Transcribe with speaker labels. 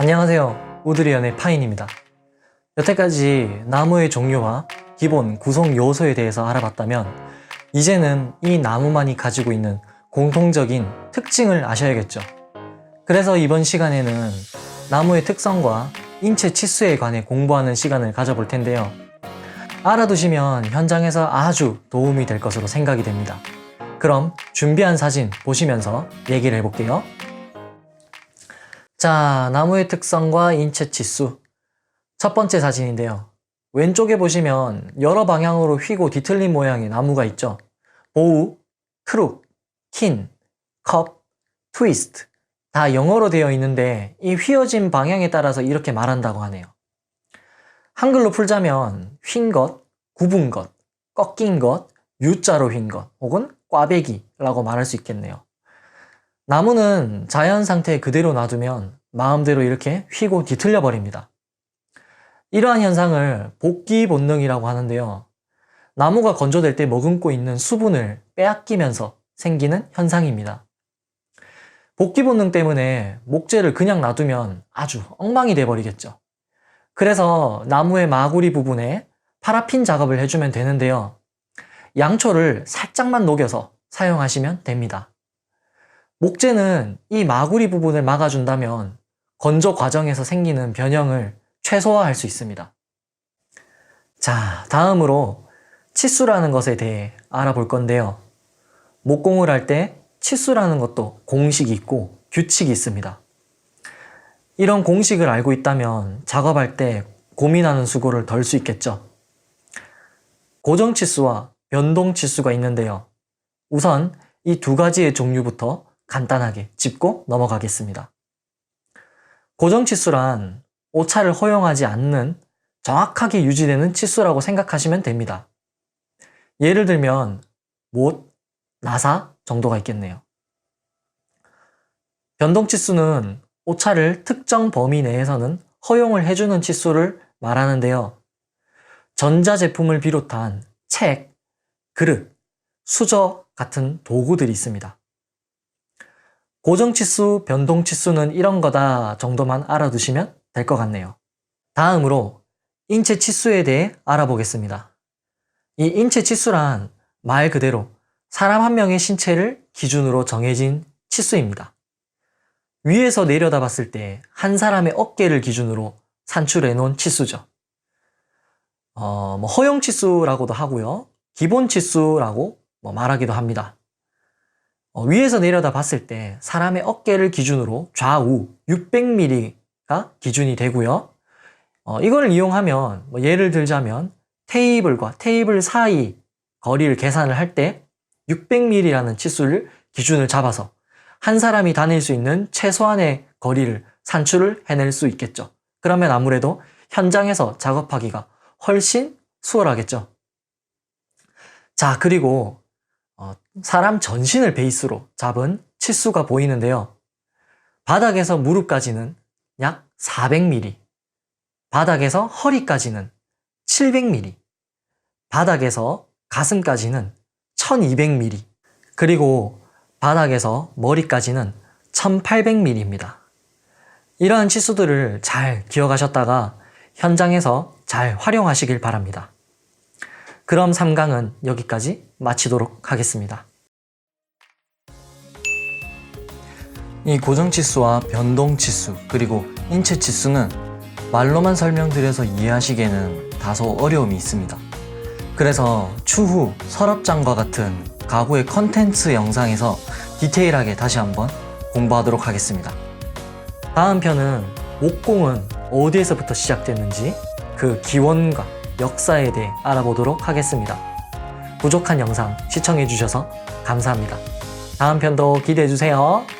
Speaker 1: 안녕하세요. 우드리언의 파인입니다. 여태까지 나무의 종류와 기본 구성 요소에 대해서 알아봤다면 이제는 이 나무만이 가지고 있는 공통적인 특징을 아셔야겠죠. 그래서 이번 시간에는 나무의 특성과 인체 치수에 관해 공부하는 시간을 가져볼 텐데요. 알아두시면 현장에서 아주 도움이 될 것으로 생각이 됩니다. 그럼 준비한 사진 보시면서 얘기를 해볼게요. 자, 나무의 특성과 인체 치수. 첫 번째 사진인데요. 왼쪽에 보시면 여러 방향으로 휘고 뒤틀린 모양의 나무가 있죠. 보우, 크룩, 킨, 컵, 트위스트. 다 영어로 되어 있는데 이 휘어진 방향에 따라서 이렇게 말한다고 하네요. 한글로 풀자면 휜 것, 굽은 것, 꺾인 것, U자로 휜 것, 혹은 꽈배기라고 말할 수 있겠네요. 나무는 자연 상태 그대로 놔두면 마음대로 이렇게 휘고 뒤틀려 버립니다. 이러한 현상을 복기 본능이라고 하는데요. 나무가 건조될 때 머금고 있는 수분을 빼앗기면서 생기는 현상입니다. 복기 본능 때문에 목재를 그냥 놔두면 아주 엉망이 돼 버리겠죠. 그래서 나무의 마구리 부분에 파라핀 작업을 해주면 되는데요. 양초를 살짝만 녹여서 사용하시면 됩니다. 목재는 이 마구리 부분을 막아준다면 건조 과정에서 생기는 변형을 최소화할 수 있습니다. 자, 다음으로 치수라는 것에 대해 알아볼 건데요. 목공을 할 때 치수라는 것도 공식이 있고 규칙이 있습니다. 이런 공식을 알고 있다면 작업할 때 고민하는 수고를 덜 수 있겠죠. 고정 치수와 변동 치수가 있는데요. 우선 이 두 가지의 종류부터 간단하게 짚고 넘어가겠습니다. 고정 치수란 오차를 허용하지 않는 정확하게 유지되는 치수라고 생각하시면 됩니다. 예를 들면 못, 나사 정도가 있겠네요. 변동 치수는 오차를 특정 범위 내에서는 허용을 해주는 치수를 말하는데요. 전자제품을 비롯한 책, 그릇, 수저 같은 도구들이 있습니다. 고정치수, 변동치수는 이런 거다 정도만 알아두시면 될 것 같네요. 다음으로 인체 치수에 대해 알아보겠습니다. 이 인체 치수란 말 그대로 사람 한 명의 신체를 기준으로 정해진 치수입니다. 위에서 내려다 봤을 때 한 사람의 어깨를 기준으로 산출해 놓은 치수죠. 어, 뭐 허용 치수라고도 하고요. 기본 치수라고 뭐 말하기도 합니다. 어, 위에서 내려다 봤을 때 사람의 어깨를 기준으로 좌우 600mm가 기준이 되고요. 어, 이걸 이용하면 뭐 예를 들자면 테이블과 테이블 사이 거리를 계산을 할 때 600mm라는 치수를 기준을 잡아서 한 사람이 다닐 수 있는 최소한의 거리를 산출을 해낼 수 있겠죠. 그러면 아무래도 현장에서 작업하기가 훨씬 수월하겠죠. 자, 그리고 어, 사람 전신을 베이스로 잡은 치수가 보이는데요. 바닥에서 무릎까지는 약 400mm, 바닥에서 허리까지는 700mm, 바닥에서 가슴까지는 1200mm, 그리고 바닥에서 머리까지는 1800mm입니다. 이러한 치수들을 잘 기억하셨다가 현장에서 잘 활용하시길 바랍니다. 그럼 3강은 여기까지 마치도록 하겠습니다. 이 고정치수와 변동치수 그리고 인체치수는 말로만 설명드려서 이해하시기에는 다소 어려움이 있습니다. 그래서 추후 서랍장과 같은 가구의 컨텐츠 영상에서 디테일하게 다시 한번 공부하도록 하겠습니다. 다음 편은 목공은 어디에서부터 시작됐는지 그 기원과 역사에 대해 알아보도록 하겠습니다. 부족한 영상 시청해주셔서 감사합니다. 다음 편도 기대해주세요.